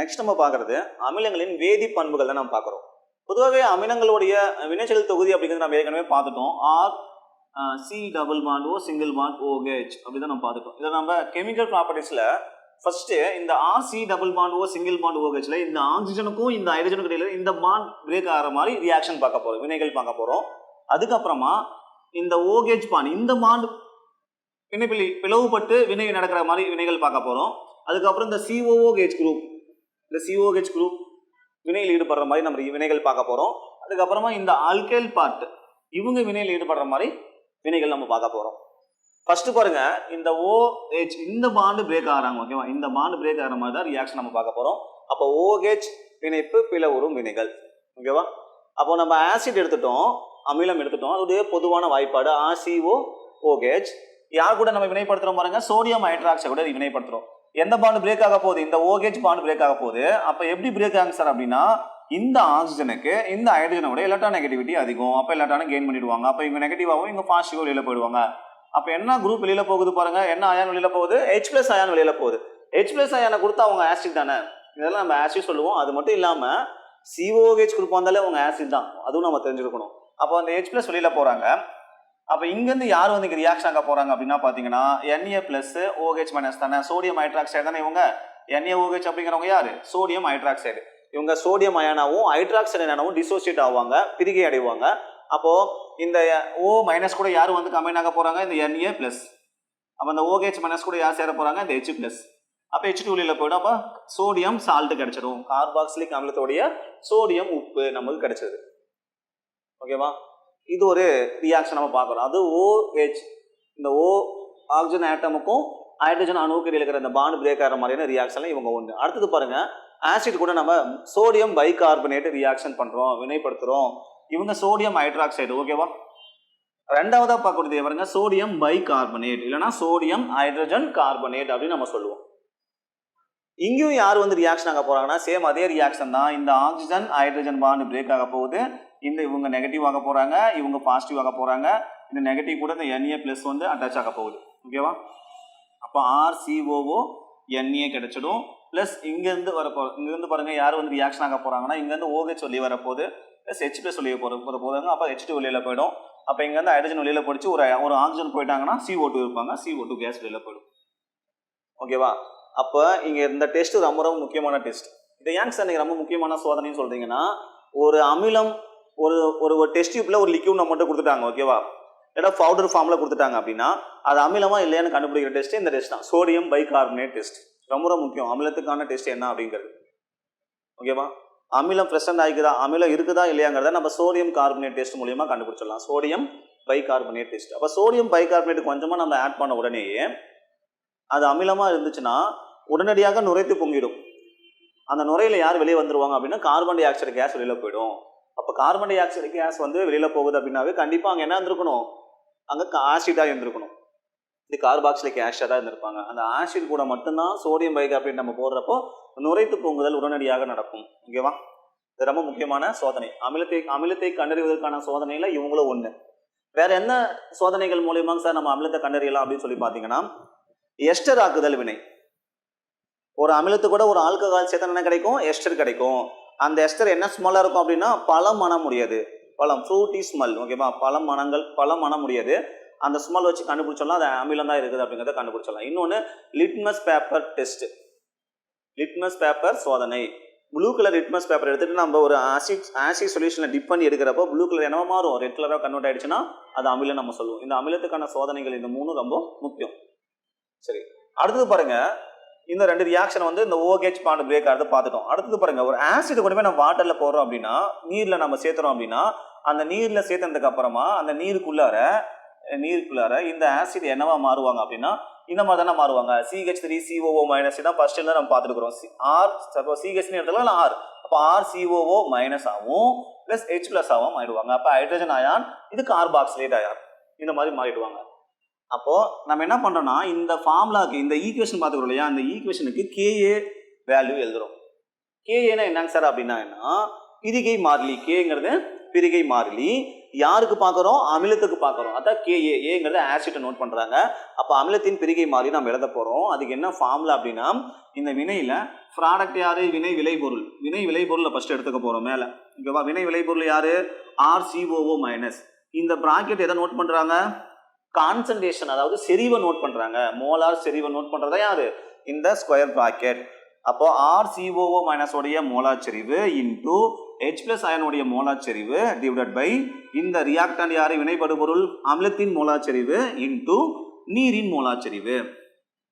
Next நம்ம பார்க்கறது அமிலங்களின் வேதி பண்புகள் தான் நம்ம பார்க்குறோம். பொதுவாகவே அமிலங்களுடைய வினைச்சல் தொகுதி அப்படிங்கிறது நம்ம ஏற்கனவே பார்த்துட்டோம். R C double bond O single bond OH அப்படி தான் நம்ம பார்த்துட்டோம். இதை நம்ம கெமிக்கல் ப்ராப்பர்ட்டிஸில் ஃபர்ஸ்ட் இந்த R C double bond O single bond ஓஹெச்சில் இந்த ஆக்சிஜனுக்கும் இந்த ஹைட்ரஜனுக்கும் இடையில இந்த பாண்ட் பிரேக் ஆகிற மாதிரி ரியாக்ஷன் பார்க்க போகிறோம் வினைகள் பார்க்க போகிறோம் அதுக்கப்புறமா இந்த ஓகேஜ் பாண்ட் இந்த பாண்ட் பிணைப்பிலி பிளவுபட்டு வினை நடக்கிற மாதிரி வினைகள் பார்க்க போகிறோம் அதுக்கப்புறம் இந்த சிஓஓஹெச் குரூப் இந்த சிஓஹெச் குரூப் வினையில் ஈடுபடுற மாதிரி நம்ம வினைகள் பார்க்க போகிறோம் அதுக்கப்புறமா இந்த ஆல்கேல் பார்ட் இவங்க வினையில் ஈடுபடுற மாதிரி வினைகள் நம்ம பார்க்க போகிறோம் ஃபர்ஸ்ட் பாருங்க இந்த ஓஹெச் இந்த பாண்டு பிரேக் ஆகிறாங்க ஓகேவா இந்த பாண்டு பிரேக் ஆகிற மாதிரி தான் ரியாக்ஷன் நம்ம பார்க்க போகிறோம் அப்போ ஓஹெச் பிணைப்பு பிளவுறும் வினைகள் ஓகேவா அப்போ நம்ம ஆசிட் எடுத்துட்டோம் அமிலம் எடுத்துட்டோம். அதோடைய பொதுவான வாய்ப்பாடு ஆசிஓ ஓகேஜ் யார் கூட நம்ம வினைப்படுத்துகிறோம் பாருங்க? சோடியம் ஹைட்ராக்சை கூட வினைப்படுத்துகிறோம் எந்த பாண்டு பிரேக் ஆக போகுது? இந்த ஓகேஜ் பாண்டு பிரேக் ஆக போகுது. அப்போ எப்படி பிரேக் ஆகுங்க சார் அப்படின்னா இந்த ஆக்சிஜனுக்கு இந்த ஹைட்ரஜனோட எலக்ட்ரான் நெகட்டிவிட்டி அதிகம். அப்போ எலக்ட்ரானும் கெயின் பண்ணிடுவாங்க. அப்போ இவங்க நெகட்டிவாகவும் இவங்க பாசிட்டிவாக வெளியில் போயிடுவாங்க. அப்போ என்ன குரூப் வெளியில் போகுது பாருங்க. என்ன அயான் வெளியில் போகுது? ஹெச் பிளஸ் அயான் வெளியில் போகுது. ஹெச் பிளஸ் அயானை கொடுத்தா அவங்க ஆசிட் தானே? இதெல்லாம் நம்ம ஆசிட் சொல்லுவோம். அது மட்டும் இல்லாமல் சிஓஹெச் குரூப் வந்தாலே அவங்க ஆசிட் தான். அதுவும் நம்ம தெரிஞ்சுருக்கணும். அப்போ அந்த ஹெச் பிளஸ் வெளியில் போகிறாங்க அப்போ இங்கேருந்து யார் வந்து இங்கே ரியாக்ஷன் ஆக போகிறாங்க அப்படின்னா பார்த்தீங்கன்னா என்ஏ ப்ளஸ் ஓஹெச் மைனஸ் தானே? சோடியம் ஹைட்ராக்சைடு தானே இவங்க? என்ஏ ஓஹெச் அப்படிங்கிறவங்க யார்? சோடியம் ஹைட்ராக்சைடு இவங்க சோடியம் அயனாவும் ஹைட்ராக்சைடு அயனாவும் டிசோசியேட் ஆவாங்க பிரிகை அடைவாங்க. அப்போ இந்த ஓ மைனஸ் கூட யார் வந்து கம்பைன் ஆக போறாங்க? இந்த என்ஏ பிளஸ் அப்போ இந்த ஓஹெச் மைனஸ் கூட யார் சேர போறாங்க? இந்த ஹெச் பிளஸ் அப்போ ஹெச் டூலியில் போய்டும். அப்போ சோடியம் சால்ட்டு கிடைச்சிடும். கார்பாக்சிலிக் அமிலத்தோடைய சோடியம் உப்பு நமக்கு கிடைச்சது. ஓகேவா இது ஒரு ரியாக்ஷன் நம்ம பார்க்குறோம். அது ஓஹெச் இந்த ஓ ஆக்சிஜன் ஆட்டமுக்கும் ஹைட்ரஜன் அணுவுக்கு இடையில இருக்கிற இந்த பாண்டு பிரேக் ஆகிற மாதிரியான ரியாக்ஷன்ல இவங்க ஒன்று அடுத்தது பாருங்கள் ஆசிட் கூட நம்ம சோடியம் பைகார்பனேட் ரியாக்ஷன் பண்ணுறோம் வினைப்படுத்துகிறோம் இவங்க சோடியம் ஹைட்ராக்சைடு ஓகேவா ரெண்டாவதா பார்க்கக்கூடியது பாருங்க சோடியம் பைகார்பனேட் இல்லைன்னா சோடியம் ஹைட்ரஜன் கார்பனேட் அப்படின்னு நம்ம சொல்லுவோம். இங்கேயும் யார் வந்து ரியாக்ஷன் ஆக போகிறாங்கன்னா சேம் அதே ரியாக்ஷன் தான். இந்த ஆக்சிஜன் ஹைட்ரஜன் பாண்டு பிரேக் ஆக போகுது. இந்த இவங்க நெகட்டிவ் ஆக போகிறாங்க இவங்க பாசிட்டிவ் ஆக போகிறாங்க இந்த நெகட்டிவ் கூட இந்த என்ஏ ப்ளஸ் வந்து அட்டாச் ஆக போகுது. ஓகேவா அப்போ ஆர்சிஓஓ என்ஏ கிடைச்சிடும். ப்ளஸ் இங்கேருந்து வரப்போ இங்கேருந்து பாருங்க யார் வந்து ரியாக்ஷன் ஆக போகிறாங்கன்னா இங்கேருந்து ஓஹெச் சொல்லி வரப்போகுது ப்ளஸ் ஹெச் ப்ளஸ் வெளியே போகிற போகிற போதாங்க அப்போ ஹெச் டூ வெளியில் போயிடும். அப்போ இங்கேருந்து ஹைட்ரஜன் வெளியில் படிச்சு ஒரு ஒரு ஆக்சிஜன் போயிட்டாங்கன்னா சிஓ டூ இருப்பாங்க. சிஓ டூ கேஸ் வெளியில் போயிடும். ஓகேவா அப்போ இங்கே இந்த டெஸ்ட் ரொம்ப ரொம்ப முக்கியமான டெஸ்ட் இதை ஏன் சார் நீங்கள் ரொம்ப முக்கியமான சோதனைன்னு சொல்கிறீங்கன்னா ஒரு அமிலம் ஒரு ஒரு ஒரு டெஸ்ட் டியூப்ல ஒரு லிக்யூட் மட்டும் கொடுத்துட்டாங்க ஓகேவா ஏன்னா பவுடர் ஃபார்மில் கொடுத்துட்டாங்க அப்படின்னா அது அமிலமா இல்லையான்னு கண்டுபிடிக்கிற டெஸ்ட் இந்த டெஸ்ட் தான். சோடியம் பைகார்பனேட் டெஸ்ட் ரொம்ப ரொம்ப முக்கியம். அமிலத்துக்கான டெஸ்ட் என்ன அப்படிங்கிறது. ஓகேவா அமிலம் ப்ரெசென்ட் ஆகிக்குதா? அமிலம் இருக்குதா இல்லையாங்கிறத நம்ம சோடியம் கார்பனேட் டெஸ்ட் மூலியமா கண்டுபிடிச்சிடலாம். சோடியம் பைகார்பனேட் டெஸ்ட் அப்போ சோடியம் பைகார்பனேட் கொஞ்சமாக நம்ம ஆட் பண்ண உடனேயே அது அமிலமா இருந்துச்சுன்னா உடனடியாக நுரைத்து பொங்கிடும். அந்த நுரையில யார் வெளியே வந்துருவாங்க அப்படின்னா கார்பன் டை ஆக்சைடு கேஸ் வெளியில போயிடும். அப்போ கார்பன் டை ஆக்சைடு கேஸ் வந்து வெளியில் போகுது அப்படின்னாவே கண்டிப்பாக அங்கே என்ன இருந்திருக்கணும்? அங்கே ஆசிடாக இருந்திருக்கணும். இது கார்பாக்சிலிக் ஆசிடாக இருந்திருப்பாங்க. அந்த ஆசிட் கூட மட்டும்தான் சோடியம் பைகார்பனேட் நம்ம போடுறப்போ நுரைத்து பொங்குதல் உடனடியாக நடக்கும். ஓகேவா இது ரொம்ப முக்கியமான சோதனை. அமிலத்தை அமிலத்தை கண்டறிவதற்கான சோதனையில் இவங்களும் ஒன்று வேற என்ன சோதனைகள் மூலியமாக சார் நம்ம அமிலத்தை கண்டறியலாம் அப்படின்னு சொல்லி பார்த்தீங்கன்னா எஸ்டர் ஆக்குதல் வினை. ஒரு அமிலத்து கூட ஒரு ஆல்கஹால் சேர்த்தா என்ன கிடைக்கும்? எஸ்டர் கிடைக்கும். அந்த எஸ்டர் என்ன ஸ்மெல்லாக இருக்கும் அப்படின்னா பழம் மணம் முடியாது. பழம் ஃப்ரூட்டி ஸ்மெல் ஓகேவா பழம் மணங்கள் பழம் மணம் முடியாது. அந்த ஸ்மெல் வச்சு கண்டுபிடிச்சோம்னா அது அமிலம் தான் இருக்குது அப்படிங்கிறத கண்டுபிடிச்சலாம் இன்னொன்று litmus paper test litmus paper சோதனை. ப்ளூ கலர் லிட்மஸ் பேப்பர் எடுத்துகிட்டு நம்ம ஒரு ஆசிட் ஆசிட் சொல்யூஷனில் டிப் பண்ணி எடுக்கிறப்போ ப்ளூ கலர் என்னவோ மாறும்? ரெட் கலராக கன்வெர்ட் ஆயிடுச்சுன்னா அது அமிலம் நம்ம சொல்லுவோம். இந்த அமிலத்துக்கான சோதனைகள் இந்த மூணும் ரொம்ப முக்கியம். சரி அடுத்தது பாருங்கள் இந்த ரெண்டு ரியாக்ஷன் வந்து இந்த ஓகேச் பாண்ட் பிரேக் ஆகிறது பார்த்துட்டோம். அடுத்தது பாருங்க ஒரு ஆசிட் கொண்டு போய் நம்ம வாட்டரில் போடுறோம் அப்படின்னா நீரில் நம்ம சேர்த்துறோம் அப்படின்னா அந்த நீரில் சேர்த்ததுக்கு அப்புறமா அந்த நீருக்குள்ளார நீருக்குள்ளார இந்த ஆசிட் என்னவா மாறுவாங்க அப்படின்னா இந்த மாதிரி தானே மாறுவாங்க. சிஹெச் த்ரீ சிஓஓ மைனஸ் தான் ஃபர்ஸ்ட் நம்ம பார்த்துருக்குறோம். ஆர் சப்போஸ் சிஹெச்னு எடுத்துக்கலாம் இல்லை ஆர் அப்போ ஆர் சிஓஓ மைனஸ் ஆகும் ப்ளஸ் ஹெச் ப்ளஸ் ஆகும் ஆயிடுவாங்க. அப்போ ஹைட்ரஜன் அயான் இது கார்பாக்சிலேட் அயான் இந்த மாதிரி மாறிடுவாங்க. அப்போது நம்ம என்ன பண்ணுறோன்னா இந்த ஃபார்முலாக்கு இந்த ஈக்குவேஷன் பார்த்துக்கிறோம் இல்லையா அந்த ஈக்குவேஷனுக்கு கேஏ வேல்யூ எழுதுறோம். கேஏனா என்னங்க சார் அப்படின்னா என்ன? பிரிகை மாறிலி கேங்கிறது பிரிகை மாறிலி. யாருக்கு பார்க்குறோம்? அமிலத்துக்கு பார்க்குறோம். அதான் கேஏ ஏங்கிறத ஆசிட்டை நோட் பண்ணுறாங்க அப்போ அமிலத்தின் பிரிகை மாறி நம்ம எழுத போகிறோம் அதுக்கு என்ன ஃபார்முலா அப்படின்னா இந்த வினையில் ப்ராடக்ட் யார்? வினை விளைபொருள். வினை விளைபொருளை ஃபஸ்ட்டு எடுத்துக்க போகிறோம் மேலே. ஓகேவா வினை விளைபொருள் யார்? ஆர்சிஓஓ மைனஸ் இந்த ப்ராக்கெட் எதை நோட் பண்ணுறாங்க கான்சன்ட்ரேஷன் அதாவது செறிவை நோட் பண்ணுறாங்க மோலார் செறிவை நோட் பண்ணுறதா யாரு? இந்த ஸ்கொயர் ப்ராக்கெட் அப்போ ஆர்சிஓஓ மைனஸ் உடைய மோலார் செறிவு இன்டூ ஹெச் பிளஸ் அயனுடைய மோலார் செறிவு டிவைடட் பை இந்த ரியாக்டன் யாரு? வினைபடுபொருள் அமிலத்தின் மோலார் செறிவு இன்டூ நீரின் மோலார் செறிவு.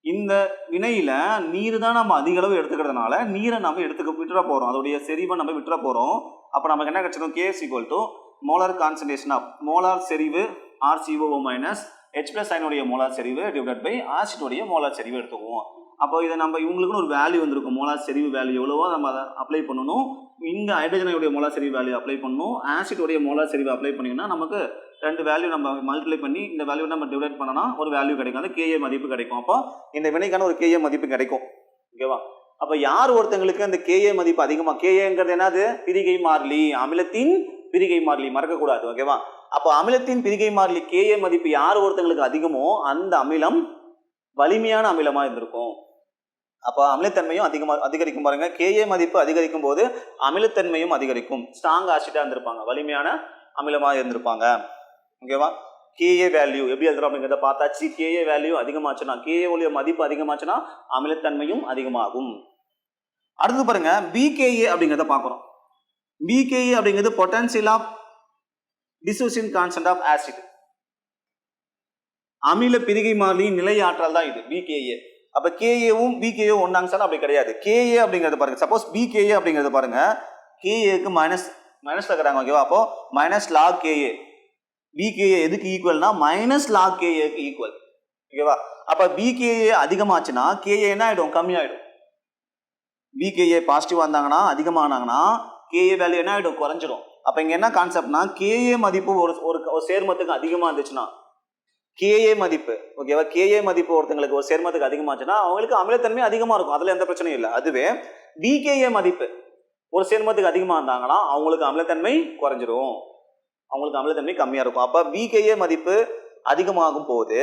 இந்த வினையில நீர் தான் நம்ம அதிக அளவு எடுத்துக்கிறதுனால நீரை நம்ம எடுத்துக்க விட்டுற போறோம். அதோடைய செறிவை நம்ம விட்டுற போறோம். அப்போ நமக்கு என்ன கிடைச்சிடும்? Case equal to molar concentration of molar செறிவு ஆர்சிஓ மைனஸ் ஹெச் பிளஸ் அயனுடைய மோலார் செறிவு டிவைடட் பை ஆசிட்டுடைய மோலார் செறிவு எடுத்துக்குவோம். அப்போ இதை நம்ம இவங்களுக்குன்னு ஒரு வேல்யூ வந்திருக்கும். மோலார் செறிவு வேல்யூ எவ்வளவோ நம்ம அதை அப்ளை பண்ணணும். இங்கே ஹைட்ரஜனுடைய மோலார் செறிவு வேல்யூ அப்ளை பண்ணணும். ஆசிட்டுடைய மோலார் செறிவு அப்ளை பண்ணிங்கன்னா நமக்கு ரெண்டு வேல்யூ நம்ம மல்டிப்ளை பண்ணி இந்த வேல்யூ நம்ம டிவைட் பண்ணனா ஒரு வேல்யூ கிடைக்கும். அது கேஏ மதிப்பு கிடைக்கும். அப்போ இந்த வினைக்கான ஒரு கேஏ மதிப்பு கிடைக்கும். ஓகேவா அப்போ யார் ஒருத்தங்களுக்கு அந்த கேஏ மதிப்பு அதிகமாக கேஏங்கிறது என்னது? பிரிகை மாறிலி அமிலத்தின் பிரிகை மாறிலி மறக்கக்கூடாது ஓகேவா அப்போ அமிலத்தின் பிரிகை மாறிலி கேஏ மதிப்பு யார் ஒருத்தங்களுக்கு அதிகமோ அந்த அமிலம் வலிமையான அமிலமாக இருந்திருக்கும். அப்போ அமிலத்தன்மையும் அதிகமாக அதிகரிக்கும் பாருங்க. கேஏ மதிப்பு அதிகரிக்கும் போது அமிலத்தன்மையும் அதிகரிக்கும். ஸ்ட்ராங் ஆசிட்டாக இருந்திருப்பாங்க. வலிமையான அமிலமாக இருந்திருப்பாங்க. ஓகேவா கேஏ வேல்யூ எப்படி எழுதுறோம் அப்படிங்கிறத பார்த்தாச்சு. கேஏ வேல்யூ அதிகமாச்சுன்னா கேஏ உடைய மதிப்பு அதிகமாச்சுன்னா அமிலத்தன்மையும் அதிகமாகும். அடுத்து பாருங்க பிகேஏ அப்படிங்கிறத பார்க்குறோம். பிகேஏ அப்படிங்கிறது potential of dissociation constant of acid அமில பிரிகை மாறிலி நிலை ஆற்றல் தான் இது பிகேஏ அப்ப கேஏவும் பிகேஏ ஒன்றாங்க சார் அப்படி கிடையாது. கேஏ அப்படிங்கிறது பாருங்க சப்போஸ் பிகேஏ அப்படிங்கிறது பாருங்க கேஏக்கு மைனஸ் மைனஸ்ல இருக்கிறாங்க ஓகேவா அப்போ மைனஸ் லாக் கேஏ பிகேஏ எதுக்கு ஈக்குவல்னா மைனஸ் லாக் கேஏக்கு ஈக்குவல் ஓகேவா அப்ப பிகேஏ அதிகமாச்சுன்னா கேஏ என்ன ஆயிடும் கம்மியாயிடும். பிகேஏ பாசிட்டிவ் வந்தாங்கன்னா அதிகமானாங்கன்னா கேஏ வேல்யூ என்ன ஆகிடும் குறைஞ்சிரும் அப்போ இங்கே என்ன கான்செப்ட்னா கேஏ மதிப்பு ஒரு ஒரு சேர்மத்துக்கு அதிகமாக இருந்துச்சுன்னா கேஏ மதிப்பு ஓகேவா கேஏ மதிப்பு ஒருத்தங்களுக்கு ஒரு சேர்மத்துக்கு அதிகமாச்சுன்னா அவங்களுக்கு அமிலத்தன்மை அதிகமாக இருக்கும். அதில் எந்த பிரச்சனையும் இல்லை. அதுவே பிகேஏ மதிப்பு ஒரு சேர்மத்துக்கு அதிகமாக இருந்தாங்கன்னா அவங்களுக்கு அமிலத்தன்மை குறைஞ்சிரும். அவங்களுக்கு அமிலத்தன்மை கம்மியாக இருக்கும். அப்போ பிகேஏ மதிப்பு அதிகமாகும் போது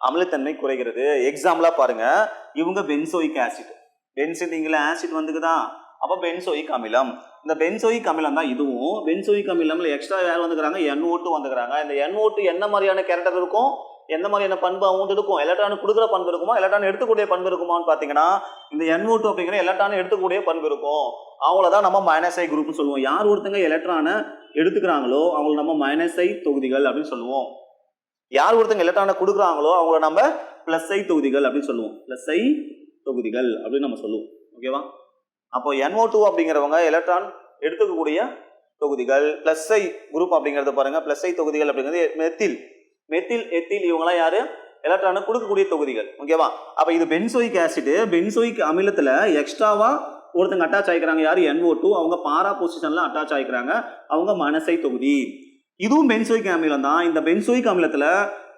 அமிலத்தன்மை குறைகிறது. எக்ஸாம்பிளாக பாருங்கள் இவங்க பென்சோயிக் ஆசிட் பென்சிட்டிங்கில் ஆசிட் வந்துக்குதான் அப்போ பென்சோயிக் அமிலம் இந்த பென்சோயிக் அமிலம் தான் இதுவும். பென்சோயிக் அமிலம்ல எக்ஸ்ட்ரா யார் வந்துக்கிறாங்க? என் ஓட்டு வந்துக்கிறாங்க. இந்த என் ஓட்டு என்ன மாதிரியான கேரக்டர் இருக்கும்? எந்த மாதிரியான பண்பு அவங்க இருக்கும் எலக்ட்ரான் கொடுக்குற பண்பு இருக்குமா? எலக்ட்ரான் எடுத்துக்கூடிய பண்பு இருக்குமான்னு பார்த்தீங்கன்னா இந்த என் ஓட்டு அப்படிங்கிற எலக்ட்ரான் எடுத்துக்கூடிய பண்பு இருக்கும். அவங்கள தான் நம்ம மைனஸ் ஐ குரூப்னு சொல்லுவோம். யார் ஒருத்தங்க எலக்ட்ரானை எடுத்துக்கிறாங்களோ அவங்கள நம்ம மைனஸ் ஐ தொகுதிகள் அப்படின்னு சொல்லுவோம். யார் ஒருத்தங்க எலக்ட்ரானை கொடுக்குறாங்களோ அவங்கள நம்ம பிளஸ் ஐ தொகுதிகள் அப்படின்னு சொல்லுவோம். பிளஸ் ஐ தொகுதிகள் அப்படின்னு நம்ம சொல்லுவோம். ஓகேவா அப்போ என்ஓ டூ அப்படிங்கிறவங்க எலக்ட்ரான் எடுத்துக்கக்கூடிய தொகுதிகள் பிளஸ் ஐ குரூப் அப்படிங்கிறத பாருங்க பிளஸ் ஐ தொகுதிகள் அப்படிங்கிறது மெத்தில் மெத்தில் எத்தில் இவங்களாம் யாரு? எலக்ட்ரானை கொடுக்கக்கூடிய தொகுதிகள். ஓகேவா அப்போ இது பென்சோயிக் ஆசிட் பென்சோயிக் அமிலத்தில் எக்ஸ்ட்ராவா ஒருத்தங்க அட்டாச் ஆயிக்கிறாங்க. யாரு? NO2 டூ அவங்க பாரா பொசிஷன்லாம் அட்டாச் ஆயிக்கிறாங்க. அவங்க மனசை தொகுதி. இதுவும் பென்சோயிக் அமிலம் தான். இந்த பென்சோயிக் அமிலத்தில்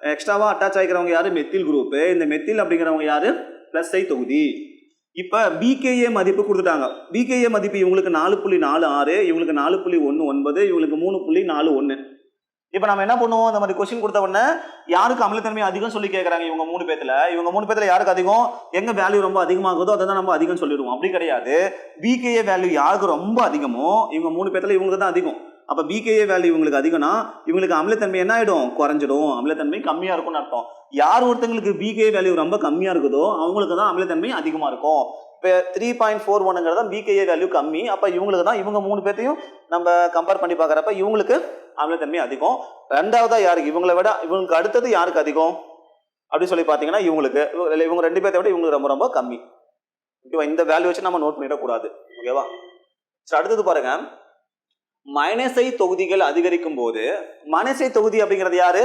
எக்ஸ்ட்ராவாக அட்டாச் ஆகிக்கிறவங்க யார்? மெத்தில் குரூப்பு இந்த மெத்தில் அப்படிங்கிறவங்க யார்? பிளஸ் ஐ தொகுதி. இப்போ பிகேஏ மதிப்பு கொடுத்துட்டாங்க. பிகேஏ மதிப்பு இவங்களுக்கு நாலு புள்ளி நாலு ஆறு இவங்களுக்கு நாலு புள்ளி ஒன்று ஒன்பது இவங்களுக்கு மூணு புள்ளி நாலு ஒன்று இப்போ நம்ம என்ன பண்ணுவோம்? இந்த மாதிரி கொஸ்டின் கொடுத்த உடனே யாருக்கு அமிலத்தன்மை அதிகம் சொல்லி கேட்குறாங்க இவங்க மூணு பேத்துல. இவங்க மூணு பேத்துல யாருக்கு அதிகம்? எங்கே வேல்யூ ரொம்ப அதிகமாகுதோ அதை தான் நம்ம அதிகம் சொல்லிடுவோம். அப்படி கிடையாது. பிகேஏ வேல்யூ யாருக்கு ரொம்ப அதிகமோ இவங்க மூணு பேத்துல இவங்களுக்கு தான் அதிகம். அப்போ பிகேஏ வேல்யூ இவங்களுக்கு அதிகம்னா இவங்களுக்கு அமிலத்தன்மை என்ன ஆகிடும் குறைஞ்சிடும். அமிலத்தன்மை கம்மியாக இருக்கும்னு அர்த்தம். யார் ஒருத்தங்களுக்கு பிகே வேல்யூ ரொம்ப கம்மியாக இருக்குதோ அவங்களுக்கு தான் அமிலத்தன்மை அதிகமாக இருக்கும். இப்போ த்ரீ பாயிண்ட் ஃபோர் ஒன்னுங்கிறது தான் பிகேஏ வேல்யூ கம்மி. அப்போ இவங்களுக்கு தான் இவங்க மூணு பேர்த்தையும் நம்ம கம்பேர் பண்ணி பார்க்குறப்ப இவங்களுக்கு அமிலத்தன்மை அதிகம். ரெண்டாவதாக யாருக்கு? இவங்களை விட இவங்களுக்கு அடுத்தது யாருக்கு அதிகம்? அப்படின்னு சொல்லி பார்த்தீங்கன்னா இவங்களுக்கு. இவங்க ரெண்டு பேர்த்த விட இவங்களுக்கு ரொம்ப ரொம்ப கம்மி. ஓகேவா இந்த வேல்யூ வச்சு நம்ம நோட் பண்ணிடக்கூடாது. ஓகேவா சரி அடுத்தது பாருங்கள் மனசை தொகுதிகள் அதிகரிக்கும் போது மனசை தொகுதி அப்படிங்கிறது யாரு?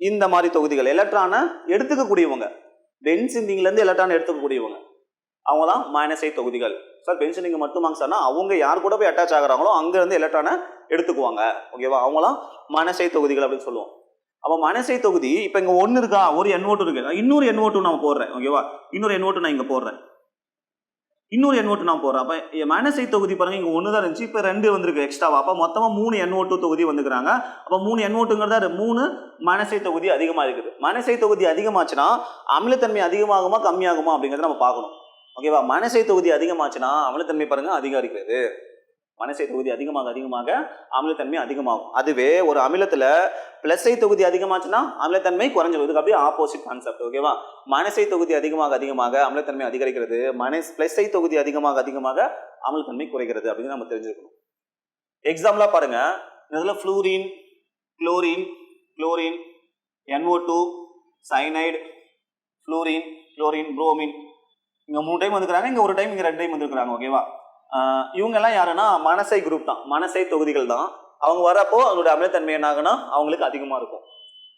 இந்த மாதிரி தொகுதிகள். எலக்ட்ரானை எடுத்துக்கக்கூடியவங்க. பென்சிண்டிங்ல இருந்து எலக்ட்ரான் எடுத்துக்கக்கூடியவங்க. அவங்க தான் மைனஸை தொகுதிகள் சார் பென்சிந்திங் மட்டுமாங்க சார்னா அவங்க யார் கூட போய் அட்டாச் ஆகுறாங்களோ அங்க இருந்து எலக்ட்ரானை எடுத்துக்குவாங்க. ஓகேவா அவங்களாம் மனசை தொகுதிகள் அப்படின்னு சொல்லுவோம். அப்போ மனசை தொகுதி இப்போ இங்கே ஒன்று இருக்கா? ஒரு என் ஓட்டு இருக்கு. இன்னொரு என் ஓட்டு நான் போடுறேன். ஓகேவா இன்னொரு எண்ணோட்டு நான் இங்கே போடுறேன். இன்னொரு என் ஓட்டு நான் போகிறேன் அப்போ மைனஸ் தொகுதி பாருங்கள் இங்கே ஒன்று தான் இருந்துச்சு. இப்போ ரெண்டு வந்திருக்கு எக்ஸ்ட்ராவா அப்போ மொத்தமாக மூணு என் ஓட்டு தொகுதி வந்துக்கிறாங்க அப்போ மூணு என் ஓட்டுங்கிறதா மூணு மனசை தொகுதி அதிகமாக இருக்குது. மனசை தொகுதி அதிகமாச்சுன்னா அமிலத்தன்மை அதிகமாகுமா கம்மியாகுமா அப்படிங்கிறத நம்ம பார்க்கணும். ஓகேவா மனசை தொகுதி அதிகமாச்சுன்னா அமிலத்தன்மை பாருங்கள் அதிகரிக்கிறது. மனசை தொகுதி அதிகமாக அதிகமாக அமிலத்தன்மை அதிகமாகும். அதுவே ஒரு அமிலத்தில் பிளஸை தொகுதி அதிகமாச்சுன்னா அமிலத்தன்மை குறைஞ்சிடும் இதுக்கு அப்படியே ஆப்போசிட் கான்செப்ட் ஓகேவா மனசை தொகுதி அதிகமாக அதிகமாக அமிலத்தன்மை அதிகரிக்கிறது. மனஸ் பிளஸை தொகுதி அதிகமாக அதிகமாக அமிலத்தன்மை குறைகிறது அப்படின்னு நம்ம தெரிஞ்சுக்கணும். எக்ஸாம்பிளாக பாருங்க. இதில் fluorine chlorine chlorine NO two cyanide fluorine chlorine bromine இங்கே மூணு டைம் வந்துக்கிறாங்க இங்கே ஒரு டைம் இங்கே ரெண்டு டைம் வந்துருக்குறாங்க ஓகேவா இவங்கெல்லாம் யாருன்னா மனசை குரூப் தான். மனசை தொகுதிகள் தான். அவங்க வரப்போ அவங்களுடைய அமிலத்தன்மை என்ன ஆகுனா அவங்களுக்கு அதிகமாக இருக்கும்.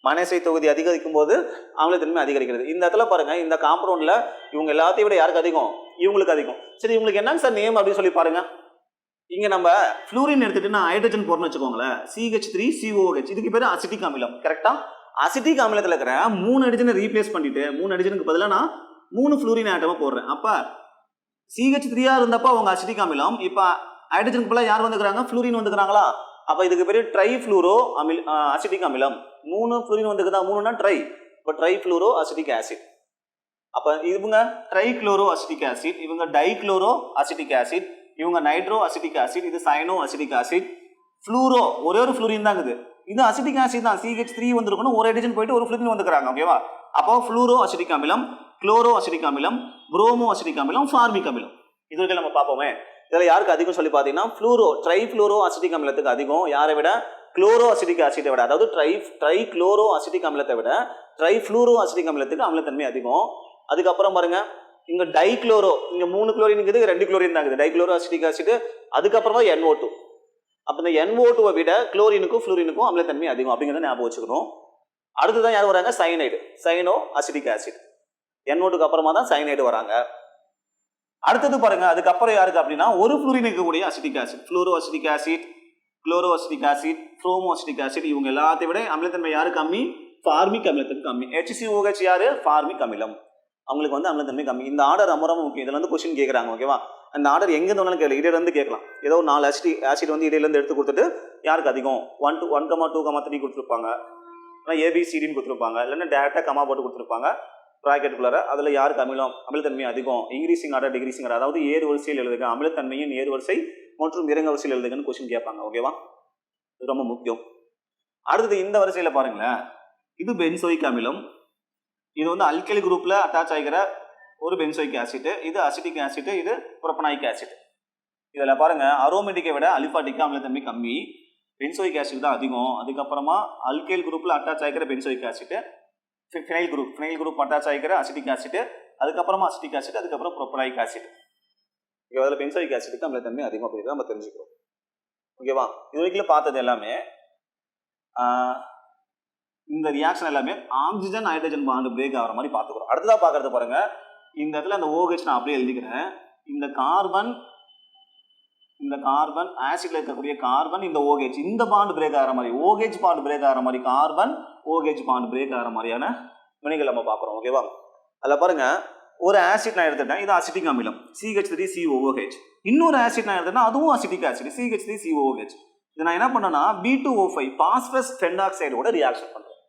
மனசை தொகுதி அதிகரிக்கும் போது அமிலத்தன்மை அதிகரிக்கிறது. இந்த இடத்துல பாருங்க இந்த காம்பவுண்டில் இவங்க எல்லாத்தையும் விட யாருக்கு அதிகம்? இவங்களுக்கு அதிகம். சரி இவங்களுக்கு என்னங்க சார் நேம் அப்படின்னு சொல்லி பாருங்க. இங்கே நம்ம ஃப்ளூரின் எடுத்துட்டு நான் ஹைட்ரஜன் போறேன்னு வச்சுக்கோங்களேன் சிஹெச் த்ரீ சிஓஹெச் இதுக்கு பேர் அசிட்டிக் அமிலம். கரெக்டாக அசிட்டிக் அமிலத்தில் இருக்கிற மூணு அடிஜனை ரீப்ளேஸ் பண்ணிட்டு மூணு அடிஜனுக்கு பதிலாக நான் மூணு ஃப்ளூரின் ஆட்டமாக போடுறேன். அப்போ சிஹெச் த்ரீயா இருந்தப்போ அவங்க அசிட்டிக் அமிலம் இப்போ ஹைட்ரஜனுக்கு பதிலாக யார் வந்துக்கிறாங்க? ஃப்ளூரின் வந்துக்கிறாங்களா? அப்ப இதுக்கு பேர் ட்ரை ஃப்ளூரோ அமில் அசிட்டிக் அமிலம் மூணு ஃப்ளூரின் வந்துக்குதா? மூணுனா ட்ரை இப்போ ட்ரை ஃப்ளூரோ அசிட்டிக் ஆசிட் அப்ப இவங்க ட்ரை குளோரோ அசிட்டிக் ஆசிட் இவங்க டைக்ளோரோ அசிட்டிக் ஆசிட் இவங்க நைட்ரோ அசிட்டிக் ஆசிட் இது சைனோ அசிட்டிக் ஆசிட் ஃப்ளூரோ ஒரே ஒரு ஃப்ளூரின் தான் இருக்குது இது அசிட்டிக் ஆசிட் தான். சிஹெச் த்ரீ வந்திருக்கணும் ஒரு ஹைட்ரஜன் போயிட்டு ஒரு ஃப்ளூரின் வந்துக்கிறாங்க ஓகேவா அப்போ ஃப்ளூரோ அசிட்டிக் அமிலம் குளோரோ அசிட்டிக் அமிலம் புரோமோ அசிட்டிக் அமிலம் ஃபார்மிக் அமிலம் இதுவரைக்கும் நம்ம பார்ப்போமே. இதில் யாருக்கு அதிகம் சொல்லி பார்த்தீங்கன்னா ஃப்ளூரோ ட்ரை ஃப்ளூரோ அசிட்டிக் அமிலத்துக்கு அதிகம். யாரை விட? குளோரோ அசிட்டிக் ஆசிட்டை விட. அதாவது ட்ரை ட்ரை குளோரோ அசிட்டிக் அமிலத்தை விட ட்ரை ஃப்ளூரோ அசிட்டிக் அமிலத்துக்கு அமிலத்தன்மை அதிகம். அதுக்கப்புறம் பாருங்க இங்கே டைக்ளோரோ இங்கே மூணு குளோரின் இருக்குது ரெண்டு குளோரின் தான் இருக்குது. டைக்ளோரோ அசிட்டிக் ஆசிட் அதுக்கப்புறமா என்ஓ டூ அப்போ இந்த என்ஓ டூவை விட குளோரினுக்கும் ஃப்ளூரினுக்கும் அமிலத்தன்மை அதிகம் அப்படிங்கிறத ஞாபகம் வச்சுக்கணும். அடுத்ததான் யார் வராங்க? சைனைடு சைனோ அசிட்டிக் ஆசிட் என்னோட்டுக்கு அப்புறமா தான் சைனைடு வராங்க. அடுத்தது பாருங்க அதுக்கப்புறம் யாருக்கு அப்படின்னா ஒரு ஃப்ளூரின் இருக்கக்கூடிய acetic acid fluoro acetic acid chloro acetic acid bromo acetic acid இவங்க எல்லாத்தையும் விட அமிலத்தன்மை யாரு கம்மி? ஃபார்மிக் அமிலத்துக்கு கம்மி. HCOH யாரு? ஃபார்மிக் அமிலம். அவங்களுக்கு வந்து அமிலத்தன்மை கம்மி. இந்த ஆர்டர் ரொம்ப ரொம்ப முக்கியம். இதுல வந்து கொஸ்டின் கேட்குறாங்க ஓகேவா அந்த ஆர்டர் எங்க இருந்தாலும் கேட்கல இடையில இருந்து கேட்கலாம். ஏதோ நாலு அசிடி ஆசிட் வந்து இடையில இருந்து எடுத்து கொடுத்துட்டு யாருக்கு அதிகம்? One two one comma two comma three கொடுத்துருப்பாங்க. ஆனால் ஏபிசிடின்னு கொடுத்துருப்பாங்க. இல்லைன்னா டேரெக்டாக கமா போட்டு கொடுத்துருப்பாங்க. ப்ராக்கெட்டுக்குள்ளார அதில் யாருக்கு அமிலம் அமிலத்தன்மை அதிகம் இன்க்ரீசிங் ஆர்டர் டிகிரீசிங் ஆர்டர் அதாவது ஏறு வரிசையில் எழுதுக அமிலத்தன்மையின் ஏறு வரிசை மற்றும் இறங்க வரிசையில் எழுதுகன்னு கொஸ்டின் கேட்பாங்க ஓகேவா இது ரொம்ப முக்கியம். அடுத்தது இந்த வரிசையில் பாருங்களேன். இது பென்சோயிக் அமிலம். இது வந்து அல்கலி குரூப்பில் அட்டாச் ஆகிற ஒரு பென்சோயிக் ஆசிட் இது அசிட்டிக் ஆசிட் இது புரப்பனாயிக் ஆசிட் இதில் பாருங்கள் அரோமெட்டிக்கை விட அலிஃபாட்டிக்கு அமிலத்தன்மை கம்மி. பென்சோயிக் ஆசிட் தான் அதிகம். அதுக்கப்புறமா அல்கைல் குரூப்பில் attach ஆகிக்கிற benzoic acid phenyl group phenyl group attach ஆகிக்கிற acetic acid அதுக்கப்புறமா அசிட்டிக் ஆசிட் அதுக்கப்புறம் ப்ரொப்பலாயிக் ஆசிட் ஓகே அதில் பென்சோயிக் ஆசிட்டுக்கு தன்மை அதிகம் அப்படிங்கிறத நம்ம தெரிஞ்சுக்கிறோம். ஓகேவா இது வரைக்கும் பார்த்தது எல்லாமே இந்த ரியாக்ஷன் எல்லாமே ஆக்சிஜன் ஹைட்ரஜன் பாண்டு பிரேக் ஆகிற மாதிரி பார்த்துக்கிறோம். அடுத்ததாக பார்க்கறது பாருங்க. இந்த இடத்துல அந்த ஓஹெச் நான் அப்படியே எழுதிக்கிறேன். இந்த கார்பன் இந்த கார்பன் ஆசிட்ல இருக்கக்கூடிய கார்பன் இந்த ஓகேஜ் இந்த பாண்ட் பிரேக் ஆகிற மாதிரி ஓகேஜ் பாண்ட் பிரேக் ஆகிற மாதிரி கார்பன் ஓகேஜ் பாண்ட் பிரேக் ஆகிற மாதிரியான வினைகள் நம்ம பார்க்குறோம் ஓகேவா அதில் பாருங்க ஒரு ஆசிட் நான் எடுத்துட்டேன் இது அசிட்டிக் அமிலம் சிஹெச் த்ரீ சிஓஹெச் இன்னொரு ஆசிட் நான் எடுத்தேன்னா அதுவும் acetic acid CH three COH இது நான் என்ன பண்ணேன்னா P two O five phosphorus ஃபென்டாக்சைடோட reaction பண்ணுறோம்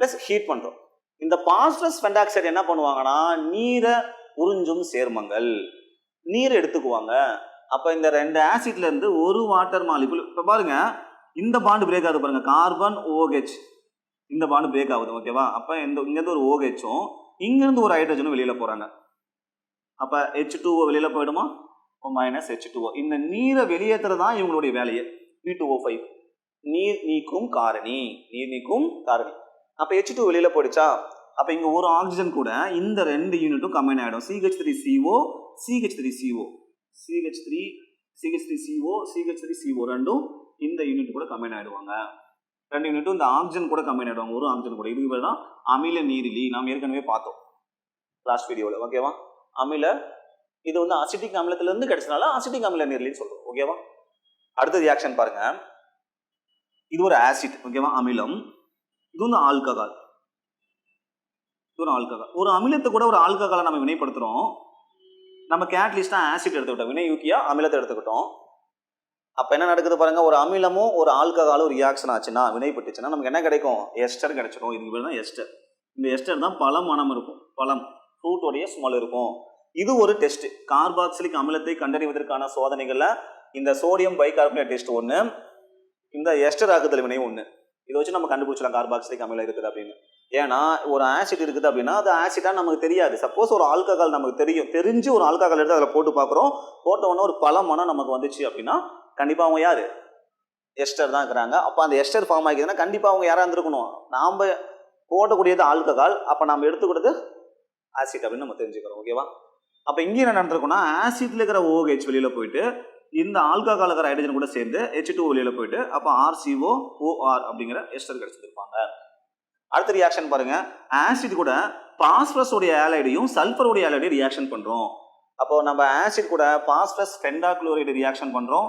ப்ளஸ் ஹீட் பண்ணுறோம் இந்த பாஸ்பரஸ் ஃபென்டாக்சைடு என்ன பண்ணுவாங்கன்னா நீரை உறிஞ்சும் சேர்மங்கள். நீர் எடுத்துக்குவாங்க. அப்போ இந்த ரெண்டு ஆசிட்ல இருந்து ஒரு வாட்டர் மாலிகுல் இப்போ பாருங்க இந்த பாண்டு பிரேக் ஆகுது பாருங்க கார்பன் ஓஹெச் இந்த பாண்டு பிரேக் ஆகுது ஓகேவா அப்போ இந்த இங்கேருந்து ஒரு ஓஹெச்சும் இங்கேருந்து ஒரு ஹைட்ரஜனும் வெளியில் போகிறாங்க அப்போ ஹெச் டூஓ வெளியில் போயிடுமா? மைனஸ் ஹெச் டூஓ இந்த நீரை வெளியேற்றுறது தான் இவங்களுடைய வேலையை. பி டூ ஓ ஃபைவ் நீர் நீக்கும் காரணி நீர் நீக்கும் காரணி. அப்போ ஹெச் டூ வெளியில் போயிடுச்சா? அப்போ இங்கே ஒரு ஆக்சிஜன் கூட இந்த ரெண்டு யூனிட்டும் கம்பைன் ஆகிடும் CH three CO CH three CO CH three CH three CO CH three CO ரெண்டும் இந்த யூனிட் கூட கம்பைன் ஆகிடுவாங்க ரெண்டு யூனிட்டும் இந்த ஆக்சிஜன் கூட கம்பைன் ஆகிடுவாங்க ஒரு ஆக்சிஜன் கூட. இது பேர் தான் அமில நீரிலி. நாம் ஏற்கனவே பார்த்தோம். லாஸ்ட் வீடியோவில் ஓகேவா அமில இது வந்து அசிட்டிக் அமிலத்திலேருந்து கிடைச்சனால அசிட்டிக் அமில நீர்லின்னு சொல்கிறோம் ஓகேவா அடுத்த ரியாக்ஷன் பாருங்க. இது ஒரு ஆசிட் ஓகேவா அமிலம். இது வந்து ஆல்கஹால் இது ஒரு ஆல்கஹால் ஒரு அமிலத்தை கூட ஒரு ஆல்கஹாலை நம்ம வினைப்படுத்துகிறோம் நம்ம கேட்லிஸ்டா ஆசிட் எடுத்துக்கிட்டோம். வினையூக்கியா அமிலத்தை எடுத்துக்கிட்டோம். அப்போ என்ன நடக்குது பாருங்க ஒரு அமிலமும் ஒரு ஆல்கஹாலும் ரியாக்ஷன் ஆச்சுன்னா வினைப்பட்டுச்சுன்னா நமக்கு என்ன கிடைக்கும்? எஸ்டர் கிடைச்சிடும் இதுக்கு பேர் தான் எஸ்டர் இந்த எஸ்டர் தான் பழம் மனம் இருக்கும். பழம் ஃப்ரூட்டோடைய ஸ்மெல் இருக்கும். இது ஒரு டெஸ்ட் கார்பாக்சிலிக் அமிலத்தை கண்டறிவதற்கான சோதனைகளில் இந்த சோடியம் பைகார்பனேட் டெஸ்ட் ஒன்று இந்த எஸ்டர் ஆக்குதல் வினை ஒன்று இதை வச்சு நம்ம கண்டுபிடிச்சலாம் கார்பாக்சிலிக் அமிலம் இருக்குது அப்படின்னு. ஏன்னா ஒரு ஆசிட் இருக்குது அப்படின்னா அது ஆசிடாக நமக்கு தெரியாது. சப்போஸ் ஒரு ஆல்கஹால் நமக்கு தெரியும். தெரிஞ்சு ஒரு ஆல்கஹால் எடுத்து அதில் போட்டு பார்க்குறோம். போட்ட உடனே ஒரு பழமனம் நமக்கு வந்துச்சு அப்படின்னா கண்டிப்பாக அவங்க யார்? எஸ்டர் தான் இருக்கிறாங்க. அப்போ அந்த எஸ்டர் ஃபார்ம் ஆகிதுன்னா கண்டிப்பாக அவங்க யாராக இருந்திருக்கணும்? நாம் போடக்கூடியது ஆல்கஹால் அப்போ நம்ம எடுத்துக்கூடது ஆசிட் அப்படின்னு நம்ம தெரிஞ்சுக்கிறோம். ஓகேவா அப்போ இங்கே என்ன நடந்திருக்குன்னா ஆசிட்ல இருக்கிற ஓஹெச் வெளியில் போயிட்டு இந்த ஆல்கஹால் இருக்கிற ஹைட்ரஜன் கூட சேர்ந்து ஹெச் டூ வெளியில் போயிட்டு அப்போ ஆர்சிஓ ஓஆர் அப்படிங்கிற எஸ்டர் கிடச்சிருப்பாங்க அடுத்த ரியாக்ஷன் பாருங்க. ஆசிட் கூட பாஸ்பரஸ் உடைய ஆலைடையும் சல்ஃபர் உடைய ஆலைடையும் ரியாக்ஷன் பண்றோம். அப்போ நம்ம ஆசிட் கூட பாஸ்பரஸ் பெண்டாக்ளோரைடு ரியாக்ஷன் பண்றோம்.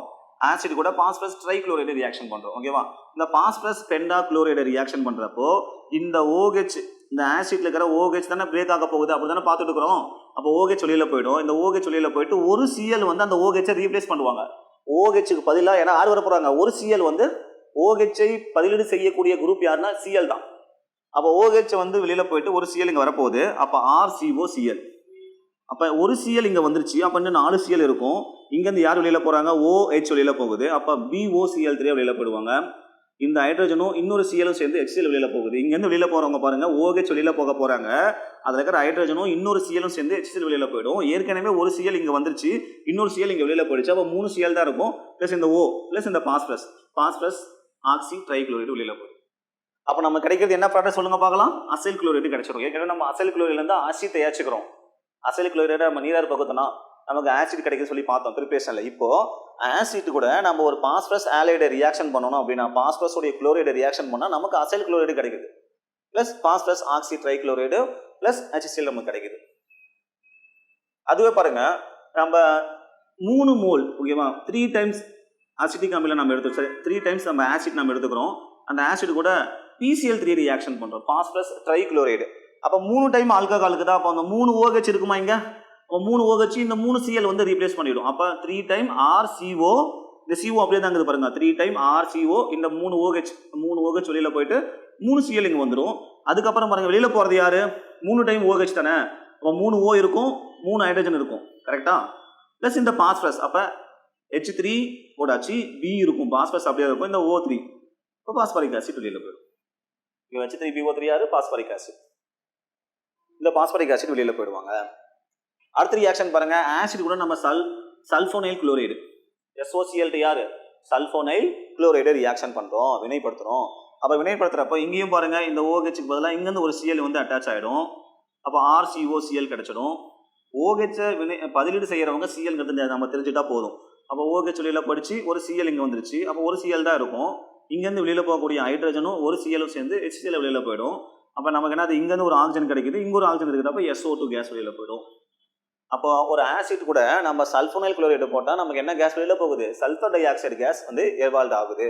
ஆசிட் கூட பாஸ்பரஸ் ட்ரைக்ளோரைடு ரியாக்ஷன் பண்றோம். ஓகேவா இந்த பாஸ்பரஸ் பெண்டாக்ளோரைடு ரியாக்ஷன் பண்றப்போ இந்த ஓஹெச் இந்த ஆசிட்ல இருக்கிற ஓஹெச் தானே பிரேக் ஆக போகுது. அப்படி தானே பார்த்துட்டு இருக்கிறோம். அப்போ ஓகே வெளியில போயிடும். இந்த ஓஹெச் வெளியில போயிட்டு ஒரு சிஎல் வந்து அந்த ஓஹெச்சை ரீப்ளேஸ் பண்ணுவாங்க. ஓஹெச்சுக்கு பதிலாக ஏன்னா ஆறு வர போறாங்க. ஒரு சிஎல் வந்து ஓஹெச்சை பதிலீடு செய்யக்கூடிய குரூப் யாருன்னா சிஎல் தான். அப்போ ஓஹெச் வந்து வெளியில் போயிட்டு ஒரு சிஎல் இங்கே வரப்போகுது அப்போ ஆர்சிஓ சிஎல் அப்போ ஒரு சிஎல் இங்கே வந்துருச்சு அப்போ இன்னும் நாலு சிஎல் இருக்கும் இங்கேருந்து யார் வெளியில் போகிறாங்க ஓஹெச் வெளியில் போகுது அப்போ பிஓசிஎல் த்ரீ வெளியில் போயிடுவாங்க இந்த ஹைட்ரஜனும் இன்னொரு சிஎலும் சேர்ந்து எக்ஸிஎல் வெளியில் போகுது இங்கேருந்து வெளியில் போகிறவங்க பாருங்கள் ஓஹெச் வெளியில் போக போகிறாங்க அதில் இருக்கிற ஹைட்ரஜனும் இன்னொரு சிஎலும் சேர்ந்து எக்ஸிஎல் வெளியில் போயிடும் ஏற்கனவே ஒரு சிஎல் இங்கே வந்துருச்சு இன்னொரு சிஎல் இங்கே வெளியில் போயிடுச்சு அப்போ மூணு சிஎல் தான் இருக்கும் ப்ளஸ் இந்த ஓ ப்ளஸ் இந்த பாஸ்பரஸ் பாஸ்பரஸ் ஆக்சி ட்ரைக்ளோரைடு வெளியில் போயிடும் அப்போ நம்ம கிடைக்கிறது என்ன ப்ராடக்ட் சொல்லுங்க பார்க்கலாம்? அசைல் குளோரைடு கிடைச்சிடும் ஏற்கனவே நம்ம அசைல் குளோரைட்ல ஆசி தயாரிச்சுக்கிறோம். அசைல் குளோரைடு நம்ம நீரார் பக்கத்துனா நமக்கு ஆசிட் கிடைக்க சொல்லி பார்த்தோம். ப்ரிப்பரேஷன்ல இப்போ ஆசிட் கூட நம்ம ஒரு பாஸ்பரஸ் ஆலைடை ரியாக்ஷன் பண்ணணும் அப்படின்னா பாஸ்பரஸ் உடைய குளோரைடை ரியாக்ஷன் பண்ணால் நமக்கு அசைல் குளோரைடு கிடைக்குது. Plus phosphorus oxy trichloride plus HCl நமக்கு கிடைக்குது. அதுவே பாருங்க நம்ம மூணு மோல் ஓகேவா த்ரீ டைம்ஸ் அசிட்டிக் அமிலம் நம்ம எடுத்து த்ரீ டைம்ஸ் நம்ம ஆசிட் நம்ம எடுத்துக்கிறோம். அந்த ஆசிட் கூட பிசிஎல் த்ரீ ரியாக்ஷன் பண்ணுறோம் பாஸ்பரஸ் ட்ரைக்ளோரைடு அப்போ மூணு டைம் ஆல்கஹாலுக்கு தான் அப்போ அந்த மூணு ஓஹெச் இருக்குமா இங்கே? அப்போ மூணு ஓஹெச் இந்த மூணு சிஎல் வந்து ரீப்ளேஸ் பண்ணிவிடும் அப்போ த்ரீ டைம் ஆர்சிஓ இந்த சிஓ அப்படியே தாங்க பாருங்க. த்ரீ டைம் ஆர்சிஓ இந்த மூணு ஓஹெச் மூணு ஓஹெச் வெளியில் போயிட்டு மூணு சிஎல் இங்கே வந்துடும் அதுக்கப்புறம் பாருங்க வெளியில் போகிறது யார்? மூணு டைம் ஓஹெச் தானே? அப்போ மூணு ஓ இருக்கும் மூணு ஹைட்ரஜன் இருக்கும். கரெக்டாக ப்ளஸ் இந்த பாஸ்பரஸ் அப்போ ஹெச் த்ரீ போடாச்சு பி இருக்கும். பாஸ்பரஸ் அப்படியே இருக்கும். இந்த ஓ த்ரீ இப்போ பாஸ்பரிக் ஆசிட் வெளியில் போயிடும். இங்கே வச்சு த்ரீ பிஓ த்ரீ ஆறு பாஸ்பரிக் ஆசிட் இந்த பாஸ்பரிக் ஆசிட் வெளியில் போயிடுவாங்க. அடுத்த ரியாக்ஷன் பாருங்க. ஆசிட் கூட நம்ம சல் சல்ஃபோனைல் குளோரைடு எஸ்ஓசிஎல்டி யாரு? சல்ஃபோனைல் குளோரைடு ரியாக்ஷன் பண்ணுறோம் வினைப்படுத்துகிறோம் அப்போ வினைப்படுத்துகிறப்போ இங்கேயும் பாருங்க இந்த ஓஹெச்சுக்கு பதிலாக இங்கேருந்து ஒரு சிஎல் வந்து அட்டாச் ஆகிடும் அப்போ ஆர்சிஓசிஎல் கிடச்சிடும். ஓஹெச்சை வினை பதிலீடு செய்கிறவங்க சிஎல்ங்கிறது நம்ம தெரிஞ்சுட்டா போதும். அப்போ ஓஹெச் வழியில் படித்து ஒரு சிஎல் இங்கே வந்துருச்சு. அப்போ ஒரு சிஎல் தான் இருக்கும். இங்கேருந்து வெளியில் போகக்கூடிய ஹைட்ரஜனும் ஒரு சிஎலும் சேர்ந்து HCl வெளியில் போயிடும். அப்போ நமக்கு என்ன அது இங்கேருந்து ஒரு ஆக்சிஜன் கிடைக்குது. இங்கே ஒரு ஆக்சிஜன் இருக்குது அப்போ SO2 டூ கேஸ் வெளியில் போயிடும். அப்போ ஒரு ஆசிட் கூட நம்ம சல்ஃபோனைல் குளோரைடு போட்டால் நமக்கு என்ன கேஸ் வெளியில் போகுது? சல்ஃபர் டை ஆக்சைடு கேஸ் வந்து எவால்வ் ஆகுது.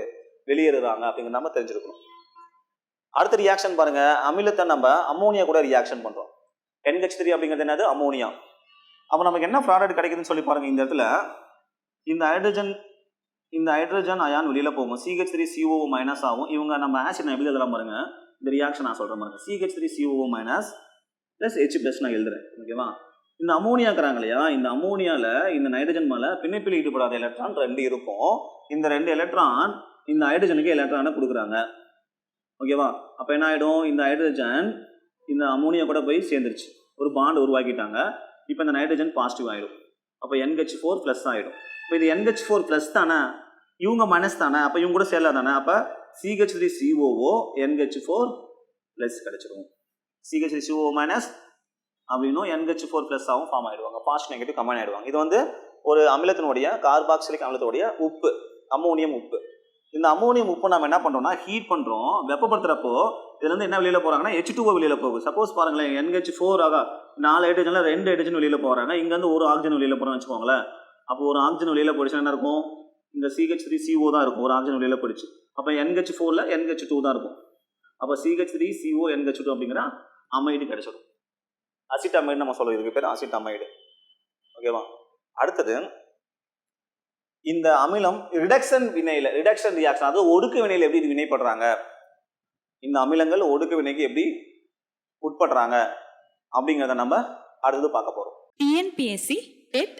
வெளியேறுறாங்க அப்படிங்கிற நம்ம தெரிஞ்சிருக்கணும். அடுத்த ரியாக்ஷன் பாருங்க. அமிலத்தை நம்ம அம்மோனியா கூட ரியாக்ஷன் பண்ணுறோம் என்ஹெச் த்ரீ அப்படிங்கிறது என்னது? அம்மோனியா அப்போ நமக்கு என்ன ப்ராடக்ட் கிடைக்குதுன்னு சொல்லி பாருங்க இந்த இடத்துல. இந்த ஹைட்ரஜன் இந்த ஹைட்ரஜன் அயான் வெளியில் போகும் சிஹெச் த்ரீ சிஓ மைனஸ் ஆகும். இவங்க நம்ம ஆசிட் நான் எப்படி எழுதலாம் பாருங்க? இந்த ரியாக்ஷன் நான் சொல்கிற பாருங்க. CH three CO minus plus H plus நான் எழுதுறேன். ஓகேவா இந்த அமோனியாக்குறாங்க இல்லையா? இந்த அமோனியாவில் இந்த நைட்ரஜன் மேலே பிணைப்பில் ஈடுபடாத எலக்ட்ரான் ரெண்டு இருக்கும். இந்த ரெண்டு எலக்ட்ரான் இந்த ஹைட்ரஜனுக்கு எலக்ட்ரானை கொடுக்குறாங்க. ஓகேவா அப்போ என்ன ஆகிடும் இந்த ஹைட்ரஜன் இந்த அமோனியா கூட போய் சேர்ந்துருச்சு. ஒரு பாண்ட் உருவாக்கிட்டாங்க. இப்போ இந்த நைட்ரஜன் பாசிட்டிவ் ஆகிடும் அப்போ என்ஹெச் ஃபோர் ப்ளஸ் ஆகிடும் இப்போ இது என்ஹெச் ஃபோர் ப்ளஸ் தானே? இவங்க மைனஸ் தானே? அப்போ இவங்க கூட சேரலாம் தானே? அப்போ CH three COO NH four plus கிடச்சிருவோம் CH three CO minus அப்படின்னும் என்ஹெச் ஃபோர் ப்ளஸ் ஆகும் ஃபார்ம் ஆகிடுவாங்க பாஸ்ட் நெகட்டிவ் கம்மன் ஆகிடுவாங்க இது வந்து ஒரு அமிலத்தினுடைய கார்பாக்சிலிக் அமிலத்துடைய உப்பு. அம்மோனியம் உப்பு. இந்த அம்மோனியம் உப்பு நம்ம என்ன பண்ணுறோம்னா ஹீட் பண்ணுறோம் வெப்பப்படுத்துறப்போ இதுலேருந்து என்ன வெளியில் போகிறாங்கன்னா ஹெச் டூ வெளியில் போகுது சப்போஸ் பாருங்களேன் என்ஹெச் ஃபோர் ஆகா நாலு ஹைட்ரஜனில் ரெண்டு ஹைட்ரஜன் வெளியில் போகிறாங்க இங்கேருந்து ஒரு ஆக்சிஜன் வெளியில் போகிறோம்னு வச்சுக்கோங்களேன். அப்போ ஒரு ஆக்சிஜன் வெளியில் போயிடுச்சுன்னா என்ன இருக்கும்? இந்த சிஹெச் த்ரீ சிஓ தான் இருக்கும். ஒரு ஆக்சிஜன் வெளியில் போயிடுச்சு. அப்போ என்ஹெச் ஃபோரில் என்ஹெச் டூ தான் இருக்கும். அப்போ CH three CO NH two அப்படிங்கிற அமைடு கிடைச்சிடும். அசிட் அமைடு நம்ம சொல்லுவோம். இதுக்கு பேர் அசிட் அமைடு ஓகேவா அடுத்தது இந்த அமிலம் ரிடக்ஷன் வினையில் ரிடக்ஷன் ரியாக்ஷன் அதாவது ஒடுக்கு வினையில் எப்படி இது வினைப்படுறாங்க? இந்த அமிலங்கள் ஒடுக்கு வினைக்கு எப்படி உட்படுறாங்க? அப்படிங்கிறத நம்ம அடுத்தது பார்க்க போகிறோம் டிஎன்பிஎஸ்சி டெட்